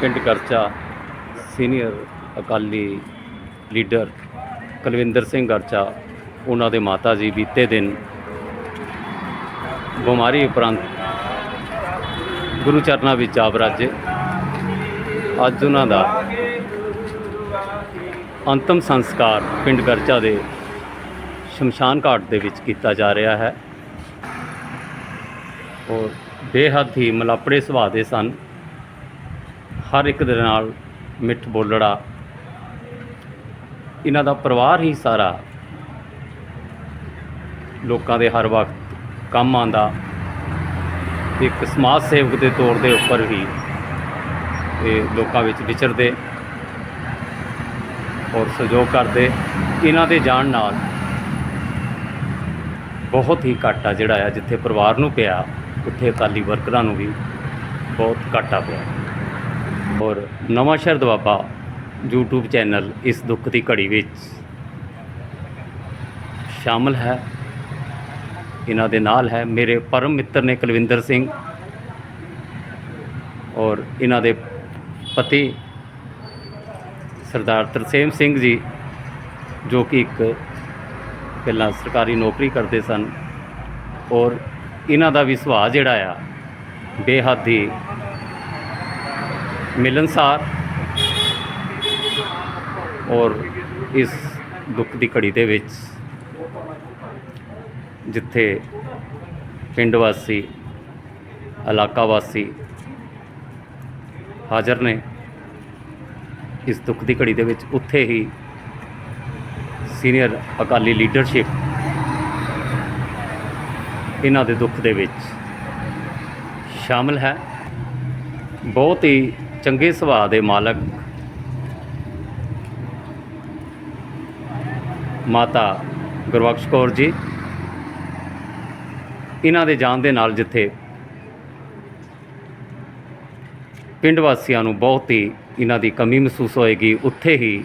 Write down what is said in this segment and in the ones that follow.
ਪਿੰਡ Garcha senior Akali leader Kulwinder Singh Garcha ਉਹਨਾਂ ਦੇ ਮਾਤਾ ਜੀ ਬੀਤੇ ਦਿਨ ਬਿਮਾਰੀ ਉਪਰੰਤ ਗੁਰੂ ਚਰਨਾਂ ਵਿੱਚ ਜਾ ਬਰਾਜੇ ਅੱਜ ਉਹਨਾਂ ਦਾ ਅੰਤਮ ਸੰਸਕਾਰ ਪਿੰਡ ਗਰਚਾ ਦੇ ਸ਼ਮਸ਼ਾਨ ਘਾਟ ਦੇ ਵਿੱਚ ਕੀਤਾ ਜਾ ਰਿਹਾ ਹੈ। ਔਰ ਬੇਹੱਦ ਹੀ ਮਲਾਪੜੇ ਸੁਭਾਅ ਦੇ ਸਨ। ਹਰ ਇੱਕ ਦੇ ਨਾਲ ਮਿੱਠ ਬੋਲੜਾ ਇਹਨਾਂ ਦਾ ਪਰਿਵਾਰ ਹੀ ਸਾਰਾ ਲੋਕਾਂ ਦੇ ਹਰ ਵਕਤ ਕੰਮ ਆਂਦਾ ਇੱਕ ਸਮਾਜ ਸੇਵਕ ਦੇ ਤੌਰ ਦੇ ਉੱਪਰ ਵੀ ਇਹ ਲੋਕਾਂ ਵਿੱਚ ਵਿਚਰਦੇ ਔਰ ਸਹਿਯੋਗ ਕਰਦੇ, ਇਹਨਾਂ ਦੇ ਜਾਣ ਨਾਲ ਬਹੁਤ ਹੀ ਘਾਟਾ ਜਿਹੜਾ ਆ, ਜਿੱਥੇ ਪਰਿਵਾਰ ਨੂੰ ਪਿਆ, ਉੱਥੇ ਅਕਾਲੀ ਵਰਕਰਾਂ ਨੂੰ ਵੀ ਬਹੁਤ ਘਾਟਾ ਪਿਆ। ਔਰ ਨਵਾਂ ਸ਼ਹਿਰ ਦਵਾਬਾ YouTube ਚੈਨਲ ਇਸ ਦੁੱਖ ਦੀ ਘੜੀ ਵਿੱਚ ਸ਼ਾਮਲ ਹੈ। ਇਹਨਾਂ ਦੇ ਨਾਲ ਹੈ ਮੇਰੇ ਪਰਮ ਮਿੱਤਰ ਨੇ ਕੁਲਵਿੰਦਰ ਸਿੰਘ ਔਰ ਇਹਨਾਂ ਦੇ ਪਤੀ ਸਰਦਾਰ ਤਰਸੇਮ ਸਿੰਘ ਜੀ, ਜੋ ਕਿ ਇੱਕ ਪਹਿਲਾਂ ਸਰਕਾਰੀ ਨੌਕਰੀ ਕਰਦੇ ਸਨ ਔਰ ਇਹਨਾਂ ਦਾ ਵੀ ਸੁਭਾਅ ਜਿਹੜਾ ਆ, ਬੇਹੱਦ ਹੀ ਮਿਲਨਸਾਰ ਔਰ ਇਸ ਦੁੱਖ ਦੀ ਘੜੀ ਦੇ ਵਿੱਚ ਜਿੱਥੇ ਪਿੰਡ ਵਾਸੀ, ਇਲਾਕਾ ਵਾਸੀ ਹਾਜ਼ਰ ਨੇ, ਇਸ ਦੁੱਖ ਦੀ ਘੜੀ ਦੇ ਵਿੱਚ ਉੱਥੇ ਹੀ ਸੀਨੀਅਰ ਅਕਾਲੀ ਲੀਡਰਸ਼ਿਪ ਇਹਨਾਂ ਦੇ ਦੁੱਖ ਦੇ ਵਿੱਚ ਸ਼ਾਮਲ ਹੈ। ਬਹੁਤ ਹੀ ਚੰਗੇ ਸੁਭਾਅ ਦੇ ਮਾਲਕ ਮਾਤਾ ਗੁਰਬਖਸ਼ ਕੌਰ ਜੀ, ਇਹਨਾਂ ਦੇ ਜਾਣ ਦੇ ਨਾਲ ਜਿੱਥੇ ਪਿੰਡ ਵਾਸੀਆਂ ਨੂੰ ਬਹੁਤ ਹੀ ਇਹਨਾਂ ਦੀ ਕਮੀ ਮਹਿਸੂਸ ਹੋਏਗੀ, ਉੱਥੇ ਹੀ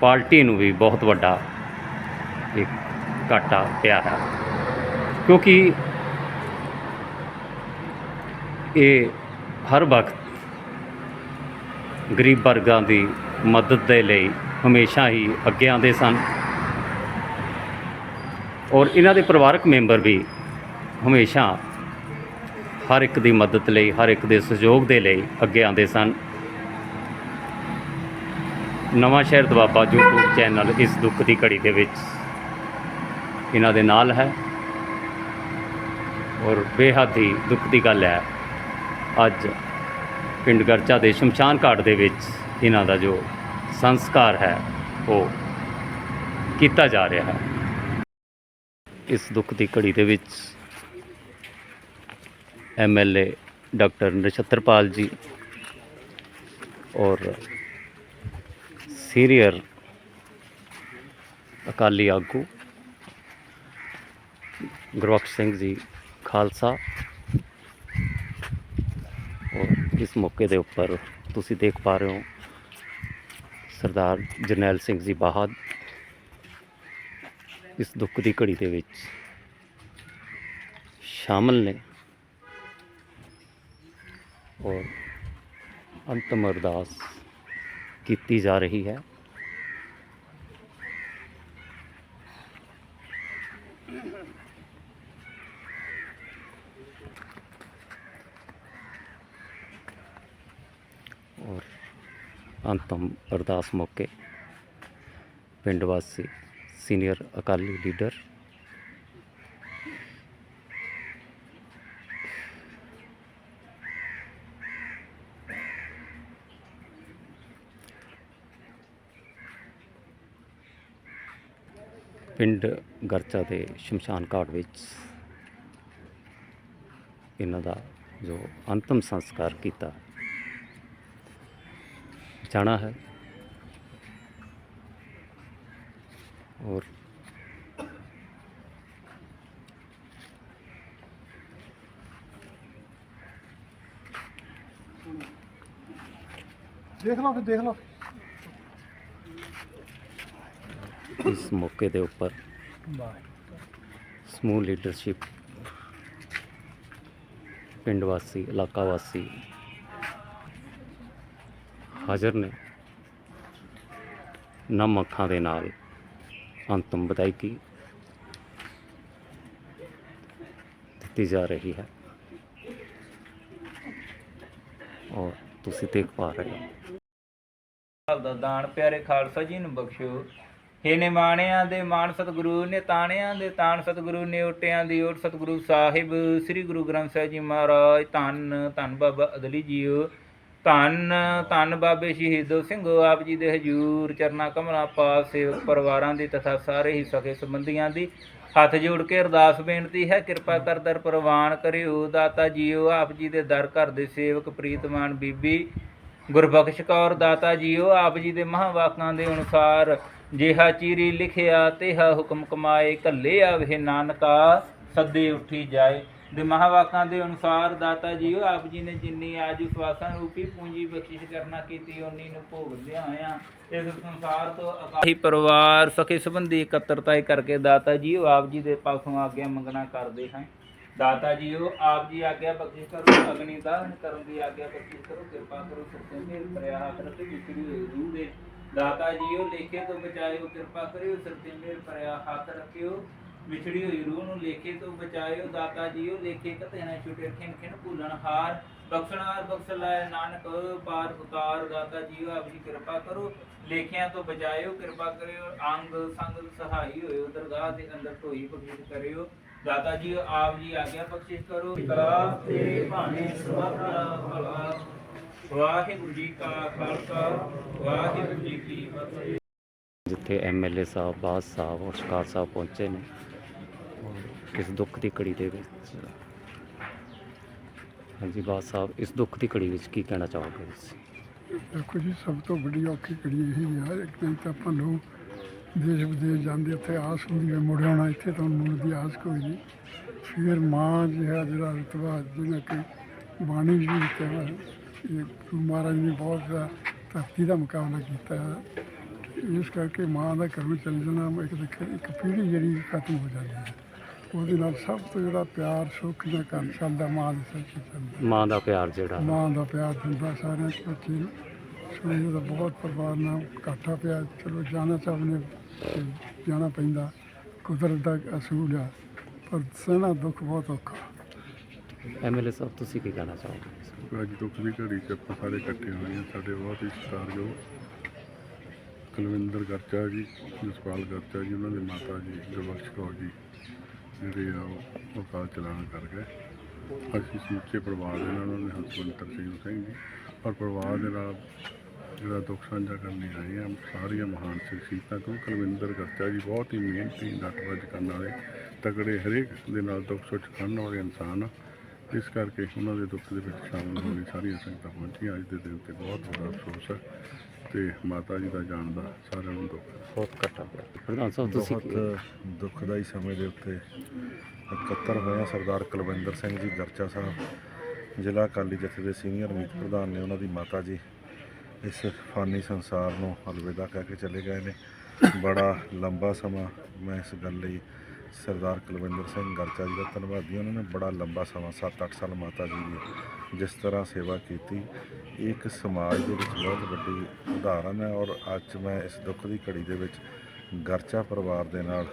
ਪਾਰਟੀ ਨੂੰ ਵੀ ਬਹੁਤ ਵੱਡਾ ਇੱਕ ਘਾਟਾ ਪਿਆ ਹੈ। ਕਿਉਂਕਿ ਇਹ ਹਰ ਵਕਤ ਗਰੀਬ ਵਰਗਾਂ ਦੀ ਮਦਦ ਦੇ ਲਈ ਹਮੇਸ਼ਾ ਹੀ ਅੱਗੇ ਆਉਂਦੇ ਸਨ। ਔਰ ਇਹਨਾਂ ਦੇ ਪਰਿਵਾਰਕ ਮੈਂਬਰ ਵੀ ਹਮੇਸ਼ਾ ਹਰ ਇੱਕ ਦੀ ਮਦਦ ਲਈ, ਹਰ ਇੱਕ ਦੇ ਸਹਿਯੋਗ ਦੇ ਲਈ ਅੱਗੇ ਆਉਂਦੇ ਸਨ। ਨਵਾਂ ਸ਼ਹਿਰ ਦਵਾਬਾ YouTube ਚੈਨਲ ਇਸ ਦੁੱਖ ਦੀ ਘੜੀ ਦੇ ਵਿੱਚ ਇਹਨਾਂ ਦੇ ਨਾਲ ਹੈ। ਔਰ ਬੇਹੱਦ ਹੀ ਦੁੱਖ ਦੀ ਗੱਲ ਹੈ, ਅੱਜ ਪਿੰਡ ਗਰਚਾ ਦੇ ਸ਼ਮਸ਼ਾਨ ਘਾਟ ਦੇ ਵਿੱਚ ਇਹਨਾਂ ਦਾ ਜੋ ਸੰਸਕਾਰ ਹੈ, ਉਹ ਕੀਤਾ ਜਾ ਰਿਹਾ ਹੈ। ਇਸ ਦੁੱਖ ਦੀ ਘੜੀ ਦੇ ਵਿੱਚ ਐਮਐਲਏ ਡਾਕਟਰ ਨਛੱਤਰਪਾਲ ਜੀ ਔਰ ਸੀਨੀਅਰ ਅਕਾਲੀ ਆਗੂ ਗੁਰਬਖਸ਼ ਸਿੰਘ ਜੀ ਖਾਲਸਾ ਇਸ ਮੌਕੇ ਦੇ ਉੱਪਰ ਤੁਸੀਂ ਦੇਖ ਪਾ ਰਹੇ ਹੋ ਸਰਦਾਰ ਜਰਨੈਲ ਸਿੰਘ ਜੀ ਬਾਹਦ ਇਸ ਦੁੱਖ ਦੀ ਘੜੀ ਦੇ ਵਿੱਚ ਸ਼ਾਮਲ ਨੇ ਔਰ ਅੰਤਮ ਅਰਦਾਸ ਕੀਤੀ ਜਾ ਰਹੀ ਹੈ। ਅੰਤਮ ਅਰਦਾਸ ਮੌਕੇ ਪਿੰਡ ਵਾਸੀ ਸੀਨੀਅਰ ਅਕਾਲੀ ਲੀਡਰ ਪਿੰਡ ਗਰਚਾ ਦੇ ਸ਼ਮਸ਼ਾਨ ਘਾਟ ਵਿੱਚ ਇਹਨਾਂ ਦਾ ਜੋ ਅੰਤਮ ਸੰਸਕਾਰ ਕੀਤਾ ਜਾਣਾ ਹੈ। ਔਰ ਦੇਖ ਲਓ ਫਿਰ ਦੇਖ ਲਓ। ਇਸ ਮੌਕੇ ਦੇ ਉੱਪਰ ਸਮੂਹ ਲੀਡਰਸ਼ਿਪ ਪਿੰਡ ਵਾਸੀ ਇਲਾਕਾ ਵਾਸੀ ਹਾਜ਼ਰ ਨੇ। ਨਮ ਅੱਖਾਂ ਦੇ ਨਾਲ ਅੰਤਮ ਵਿਦਾਇਗੀ ਦਿੱਤੀ ਜਾ ਰਹੀ ਹੈ। ਔਰ ਤੁਸੀਂ ਦੇਖ ਪਾ ਰਹੇ ਹੋ। ਆਪ ਦਾ ਦਾਨ ਪਿਆਰੇ ਖਾਲਸਾ ਜੀ ਨੂੰ ਬਖਸ਼ੋ। ਹੇ ਨਿਮਾਣਿਆਂ ਦੇ ਮਾਨ ਸਤਿਗੁਰੂ ਨੇ ਤਾਣਿਆਂ ਦੇ ਤਾਣ ਸਤਿਗੁਰੂ ਨੇ ਓਟਿਆਂ ਦੀ ਓਟ ਸਤਿਗੁਰੂ ਸਾਹਿਬ, ਸ੍ਰੀ ਗੁਰੂ ਗ੍ਰੰਥ ਸਾਹਿਬ ਜੀ ਮਹਾਰਾਜ, ਧੰਨ ਧੰਨ ਬਾਬਾ ਅਦਲੀ ਜੀਓ। ਧੰਨ ਧੰਨ ਬਾਬੇ ਸ਼ਹੀਦੋ ਸਿੰਘੋ ਆਪ ਜੀ ਦੇ ਹਜੂਰ ਚਰਨਾ ਕਮਲਾਂ ਪਾਸ ਸੇਵਕ ਪਰਿਵਾਰਾਂ ਦੀ ਤਥਾ ਸਾਰੇ ਹੀ ਸਕੇ ਸੰਬੰਧੀਆਂ ਦੀ। ਹੱਥ ਜੋੜ ਕੇ ਅਰਦਾਸ ਬੇਨਤੀ ਹੈ, ਕਿਰਪਾ ਕਰ ਦਰ ਪ੍ਰਵਾਨ ਕਰਿਓ, ਦਾਤਾ ਜੀਓ, ਆਪ ਜੀ ਦੇ ਦਰ ਘਰ ਦੇ ਸੇਵਕ ਪ੍ਰੀਤਮਾਨ ਬੀਬੀ, ਗੁਰਬਖਸ਼ ਕੌਰ, ਦਾਤਾ ਜੀਓ, ਆਪ ਜੀ ਦੇ ਮਹਾਵਾਕਾਂ ਦੇ ਅਨੁਸਾਰ ਜਿਹਾ ਚੀਰੀ ਲਿਖਿਆ, ਤੇਹਾ ਹੁਕਮ ਕਮਾਏ ਕੱਲੇ ਆਵੇ ਨਾਨਕਾ, ਸੱਦੇ ਉੱਠੀ ਜਾਏ। ਦੇ ਮਹਾਵਾਕਾਂ ਦੇ ਅਨੁਸਾਰ ਦਾਤਾ ਜੀਓ, ਆਪ ਜੀ ਨੇ ਜਿੰਨੀ ਆਜ ਸਵਾਸਾਂ ਰੂਪੀ ਪੂੰਜੀ ਬਖਸ਼ਿਸ਼ ਕਰਨਾ ਕੀਤੀ ਉਨੀ ਨੂੰ ਭੋਗ ਲਿਆਇਆ ਇਸ ਸੰਸਾਰ ਤੋਂ ਅਕਾਹੀ ਪਰਿਵਾਰ ਸਖੇ ਸੰਬੰਧੀ ਇਕੱਤਰਤਾ ਕਰਕੇ ਦਾਤਾ ਜੀਓ, ਆਪ ਜੀ ਦੇ ਪਾਸੋਂ ਆਗਿਆ ਮੰਗਣਾ ਕਰਦੇ ਹਾਂ ਦਾਤਾ ਜੀਓ, ਆਪ ਜੀ ਆਗਿਆ ਬਖਸ਼ਿਸ਼ ਕਰੋ, ਅਗਨੀ ਦਾਨ ਕਰਨ ਦੀ ਆਗਿਆ ਬਖਸ਼ਿਸ਼ ਕਰੋ, ਕਿਰਪਾ ਕਰੋ ਸਤਿ ਮੇਰ ਪ੍ਰਿਆ ਹੱਥ ਤੇ ਵਿਚੜੀ ਦੇ। ਦਾਤਾ ਜੀਓ, ਲੇਖੇ ਤੋਂ ਬਚਾਇਓ ਕਿਰਪਾ ਕਰਿਓ ਸਤਿ ਮੇਰ ਪ੍ਰਿਆ ਹੱਥ ਰੱਖਿਓ। ਵਿਛੜੀ ਹੋਈ ਰੂਹ ਨੂੰ ਲੇਖੇ ਤੋਂ ਬਚਾਇਓ ਦਾਤਾ ਜੀਓ ਲੇਖੇ ਕਤੇ ਛੁਟੇ, ਖਿਨ ਖਿਨ ਭੁੱਲਣ ਹਾਰ। ਬਖਸ਼ਣਹਾਰ ਬਖਸ਼ ਲੈ ਨਾਨਕ, ਪਾਰ ਉਤਾਰ ਦਾਤਾ ਜੀਓ ਆਪ ਕਿਰਪਾ ਕਰੋ। ਲੇਖਿਆਂ ਤੋਂ ਬਚਾਇਓ ਕਿਰਪਾ ਕਰਿਓ। ਅੰਗ ਸੰਗ ਸਹਾਈ ਹੋਇਓ ਦਰਗਾਹ ਦੇ ਅੰਦਰ ਢੋਈ ਬਖਸ਼ਿਸ਼ ਕਰਿਓ। ਦਾਤਾ ਜੀ ਆਪ ਜੀ ਆਗਿਆ ਬਖਸ਼ਿਸ਼ ਕਰੋ। ਕਲਾ ਤੇ ਭਾਣੇ ਸਭ ਭਲਾ। ਵਾਹਿਗੁਰੂ ਜੀ ਕਾ ਖਾਲਸਾ, ਵਾਹਿਗੁਰੂ ਜੀ ਕੀ ਫਤਿਹ। ਜਿੱਥੇ ਐਮਐਲਏ ਸਾਹਿਬ, ਬਾਦ ਸਾਹਿਬ ਔਰ ਸਰਕਾਰ ਸਾਹਿਬ ਪਹੁੰਚੇ ਨੇ ਇਸ ਦੁੱਖ ਦੀ ਘੜੀ ਦੇ ਵਿੱਚ? ਹਾਂਜੀ ਬਾਸ ਸਾਹਿਬ, ਇਸ ਦੁੱਖ ਦੀ ਘੜੀ ਵਿੱਚ ਕੀ ਕਹਿਣਾ ਚਾਹੋਗੇ ਤੁਸੀਂ? ਦੇਖੋ ਜੀ, ਸਭ ਤੋਂ ਵੱਡੀ ਔਖੀ ਘੜੀ ਇਹ ਆ। ਇੱਕ ਦਿਨ ਤਾਂ ਆਪਾਂ ਲੋਕ ਦੇਸ਼ ਵਿਦੇਸ਼ ਜਾਂਦੇ ਉੱਥੇ ਆਸ ਹੁੰਦੀ ਹੈ ਮੁੜ ਆਉਣਾ, ਇੱਥੇ ਤਾਂ ਮੁੜ ਦੀ ਆਸ ਕੋਈ ਨਹੀਂ। ਫਿਰ ਮਾਂ ਜਿਹੜਾ ਜਿਹੜਾ ਰਤਬਾ ਜਿਹਨੇ ਕਿ ਬਾਣੀ ਜੀ ਦਿੱਤਾ ਇਹ ਗੁਰੂ ਮਹਾਰਾਜ ਨੇ ਬਹੁਤ ਜ਼ਿਆਦਾ ਧਰਤੀ ਦਾ ਮੁਕਾਬਲਾ ਕੀਤਾ। ਹੈ ਇਸ ਕਰਕੇ ਮਾਂ ਦਾ ਘਰੋਂ ਚੱਲ ਜਾਣਾ ਇੱਕ ਇੱਕ ਪੀੜ੍ਹੀ ਜਿਹੜੀ ਖਤਮ ਹੋ ਜਾਂਦੀ ਹੈ। ਉਹਦੇ ਨਾਲ ਸਭ ਤੋਂ ਜਿਹੜਾ ਪਿਆਰ ਸੁੱਖ ਦਾ ਘਰ ਚੱਲਦਾ ਮਾਂ ਦੇ ਸਿਰ 'ਤੇ ਚੱਲਦਾ। ਮਾਂ ਦਾ ਪਿਆਰ ਜਿਹੜਾ। ਮਾਂ ਦਾ ਪਿਆਰ ਦਿੰਦਾ ਸਾਰਿਆਂ ਚ ਬੱਚੇ ਨੂੰ। ਇਹਦਾ ਬਹੁਤ ਪਰਿਵਾਰ ਨਾਲ ਘਾਟਾ ਪਿਆ। ਚਲੋ ਜਾਣਾ ਤਾਂ ਉਹਨੇ ਤੇ ਜਾਣਾ ਪੈਂਦਾ। ਕੁਦਰਤ ਦਾ ਅਸੂਲ ਆ ਪਰ ਸਹਿਣਾ ਦੁੱਖ ਬਹੁਤ ਔਖਾ। ਐਮਐਲਏ ਸਾਹਿਬ ਤੁਸੀਂ ਕੀ ਕਹਿਣਾ ਚਾਹੋਗੇ? ਅੱਜ ਦੁੱਖ ਦੀ ਘੜੀ 'ਚ ਆਪਾਂ ਸਾਰੇ ਇਕੱਠੇ ਹੋਏ ਹਾਂ। ਸਾਡੇ ਬਹੁਤ ਹੀ ਸਤਿਕਾਰਯੋਗ ਕੁਲਵਿੰਦਰ ਗਰਚਾ ਜੀ ਜਸਪਾਲ ਗਰਚਾ ਜੀ ਉਹਨਾਂ ਦੇ ਮਾਤਾ ਜੀ ਗੁਰਬਖਸ਼ ਕੌਰ ਜੀ। ਜਿਹੜੇ ਆ, ਉਹ ਅਕਾਲ ਚਲਾਣਾ ਕਰ ਗਏ ਅਸੀਂ ਸਮੁੱਚੇ ਪਰਿਵਾਰ ਦੇ ਨਾਲ ਉਹਨਾਂ ਦੇ ਹਸਬੰਦ ਤਰਸੀਮ ਸਿੰਘ ਜੀ ਔਰ ਪਰਿਵਾਰ ਦੇ ਨਾਲ ਜਿਹੜਾ ਦੁੱਖ ਸਾਂਝਾ ਕਰਨ ਲਈ ਆਏ ਆ, ਸਾਰੀਆਂ ਮਹਾਨ ਸ਼ਖਸੀਅਤਾਂ ਤੋਂ ਕੁਲਵਿੰਦਰ ਗਰਚਾ ਜੀ ਬਹੁਤ ਹੀ ਮਿਹਨਤੀ ਡਟ ਵੱਜ ਕਰਨ ਵਾਲੇ ਤਗੜੇ ਹਰੇਕ ਦੇ ਨਾਲ ਦੁੱਖ ਸੁੱਖ ਕਰਨ ਵਾਲੇ ਇਨਸਾਨ ਆ। ਇਸ ਕਰਕੇ ਉਹਨਾਂ ਦੇ ਦੁੱਖ ਦੇ ਵਿੱਚ ਸ਼ਾਮਲ ਹੋਣ ਲਈ ਸਾਰੀਆਂ ਸੰਗਤਾਂ ਪਹੁੰਚੀਆਂ। ਅੱਜ ਦੇ ਦਿਨ ਤੇ ਬਹੁਤ ਬੜਾ ਅਫਸੋਸ ਹੈ ਤੇ ਮਾਤਾ ਜੀ ਦਾ ਜਾਣ ਦਾ ਸਾਰਿਆਂ ਨੂੰ ਦੁੱਖ। ਬਹੁਤ ਘਟਾ ਪ੍ਰਧਾਨ ਸਾਹਿਬ ਤੁਸੀਂ ਕੀ- ਬਹੁਤ ਦੁਖਦਾਈ ਸਮੇਂ ਦੇ ਉੱਤੇ ਇਕੱਤਰ ਹੋਇਆ ਸਰਦਾਰ ਕੁਲਵਿੰਦਰ ਸਿੰਘ ਜੀ ਗਰਚਾ ਸਾਹਿਬ। ਜ਼ਿਲ੍ਹਾ ਅਕਾਲੀ ਜਥੇ ਦੇ ਸੀਨੀਅਰ ਮੀਤ ਪ੍ਰਧਾਨ ਨੇ ਉਹਨਾਂ ਦੀ ਮਾਤਾ ਜੀ ਇਸ ਫਾਨੀ ਸੰਸਾਰ ਨੂੰ ਅਲਵਿਦਾ ਕਹਿ ਕੇ ਚਲੇ ਗਏ ਨੇ। ਬੜਾ ਲੰਬਾ ਸਮਾਂ ਮੈਂ ਇਸ ਗੱਲ ਲਈ ਸਰਦਾਰ ਕੁਲਵਿੰਦਰ ਸਿੰਘ ਗਰਚਾ ਜੀ ਦਾ ਧੰਨਵਾਦੀ ਉਹਨਾਂ ਨੇ ਬੜਾ ਲੰਬਾ ਸਮਾਂ 7-8 ਸਾਲ ਮਾਤਾ ਜੀ ਦੀ ਜਿਸ ਤਰ੍ਹਾਂ ਸੇਵਾ ਕੀਤੀ। ਇਹ ਇੱਕ ਸਮਾਜ ਦੇ ਵਿੱਚ ਬਹੁਤ ਵੱਡੀ ਉਦਾਹਰਨ ਹੈ ਔਰ ਅੱਜ ਮੈਂ ਇਸ ਦੁੱਖ ਦੀ ਘੜੀ ਦੇ ਵਿੱਚ ਗਰਚਾ ਪਰਿਵਾਰ ਦੇ ਨਾਲ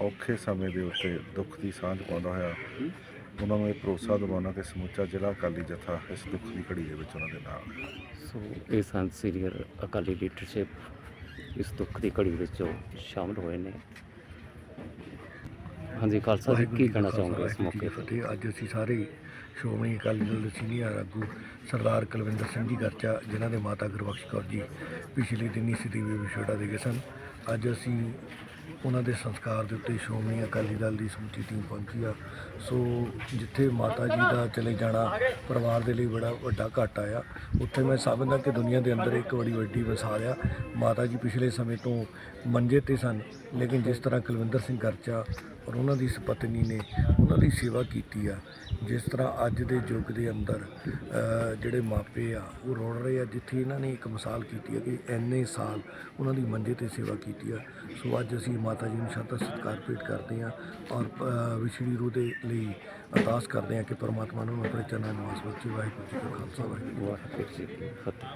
ਔਖੇ ਸਮੇਂ ਦੇ ਉੱਤੇ ਦੁੱਖ ਦੀ ਸਾਂਝ ਪਾਉਂਦਾ ਹੋਇਆ ਉਹਨਾਂ ਨੂੰ ਇਹ ਭਰੋਸਾ ਦਿਵਾਉਣਾ ਕਿ ਸਮੁੱਚਾ ਜ਼ਿਲ੍ਹਾ ਅਕਾਲੀ ਜਥਾ ਇਸ ਦੁੱਖ ਦੀ ਘੜੀ ਦੇ ਵਿੱਚ ਉਹਨਾਂ ਦੇ ਨਾਲ ਸੋ ਇਹ ਸੰਤ ਸੀਨੀਅਰ ਅਕਾਲੀ ਲੀਡਰਸ਼ਿਪ ਇਸ ਦੁੱਖ ਦੀ ਘੜੀ ਵਿੱਚ ਜੋ ਸ਼ਾਮਲ ਹੋਏ ਨੇ। ਹਾਂਜੀ ਖਾਲਸਾ ਜੀ ਕੀ ਕਹਿਣਾ ਚਾਹੋਗੇ ਇਸ ਮੌਕੇ ਤੇ? ਅੱਜ ਅਸੀਂ ਸਾਰੇ ਸ਼੍ਰੋਮਣੀ ਅਕਾਲੀ ਦਲ ਦੇ ਸੀਨੀਅਰ ਆਗੂ ਸਰਦਾਰ ਕੁਲਵਿੰਦਰ ਸਿੰਘ ਜੀ ਗਰਚਾ ਜਿਨ੍ਹਾਂ ਦੇ ਮਾਤਾ ਗੁਰਬਖਸ਼ ਕੌਰ ਜੀ ਪਿਛਲੇ ਦਿਨੀ ਵਿੱਚ ਵਿਛੋੜਾ ਦੇ ਗਏ ਸਨ। ਅੱਜ ਅਸੀਂ ਉਹਨਾਂ ਦੇ ਸੰਸਕਾਰ ਦੇ ਉੱਤੇ ਸ਼੍ਰੋਮਣੀ ਅਕਾਲੀ ਦਲ ਦੀ ਸਮੁੱਚੀ ਟੀਮ ਪਹੁੰਚੀ ਆ। ਸੋ ਜਿੱਥੇ ਮਾਤਾ ਜੀ ਦਾ ਚਲੇ ਜਾਣਾ ਪਰਿਵਾਰ ਦੇ ਲਈ ਬੜਾ ਵੱਡਾ ਘਾਟਾ ਆ ਉੱਥੇ ਮੈਂ ਸਮਝਦਾ ਕਿ ਦੁਨੀਆ ਦੇ ਅੰਦਰ ਇੱਕ ਬੜੀ ਵੱਡੀ ਮਿਸਾਲ ਆ। ਮਾਤਾ ਜੀ ਪਿਛਲੇ ਸਮੇਂ ਤੋਂ ਮੰਜੇ ਤੇ ਸਨ ਲੇਕਿਨ ਜਿਸ ਤਰ੍ਹਾਂ ਕੁਲਵਿੰਦਰ ਸਿੰਘ ਗਰਚਾ ਔਰ ਉਹਨਾਂ ਦੀ ਸੁਪਤਨੀ ਨੇ ਉਹਨਾਂ ਦੀ ਸੇਵਾ ਕੀਤੀ ਆ। ਜਿਸ ਤਰ੍ਹਾਂ ਅੱਜ ਦੇ ਯੁੱਗ ਦੇ ਅੰਦਰ ਜਿਹੜੇ ਮਾਪੇ ਆ, ਉਹ ਰੋੜ ਰਹੇ ਆ, ਜਿੱਥੇ ਇਹਨਾਂ ਨੇ ਇੱਕ ਮਿਸਾਲ ਕੀਤੀ ਆ ਕਿ ਐਨੇ ਸਾਲ ਉਹਨਾਂ ਦੀ ਮੰਜੇ ਤੇ ਸੇਵਾ ਕੀਤੀ ਆ। ਸੋ ਅੱਜ ਅਸੀਂ ਮਾਤਾ ਜੀ ਨੂੰ ਸ਼ਰਧਾ ਸਤਿਕਾਰ ਭੇਟ ਕਰਦੇ ਆ ਔਰ ਵਿਛੜੀ ਰੂਹ ਦੇ ਲਈ ਅਰਦਾਸ ਕਰਦੇ ਆ ਕਿ ਪਰਮਾਤਮਾ ਨੂੰ ਆਪਣੇ ਚਰਨਾਂ ਨਿਵਾਸ ਬਖਸ਼ੇ ਵਾਹਿਗੁਰੂ ਜੀ ਕਾ ਖਾਲਸਾ, ਵਾਹਿਗੁਰੂ ਵਾਹਿਗੁਰੂ ਜੀ ਕੀ ਫਤਿਹ।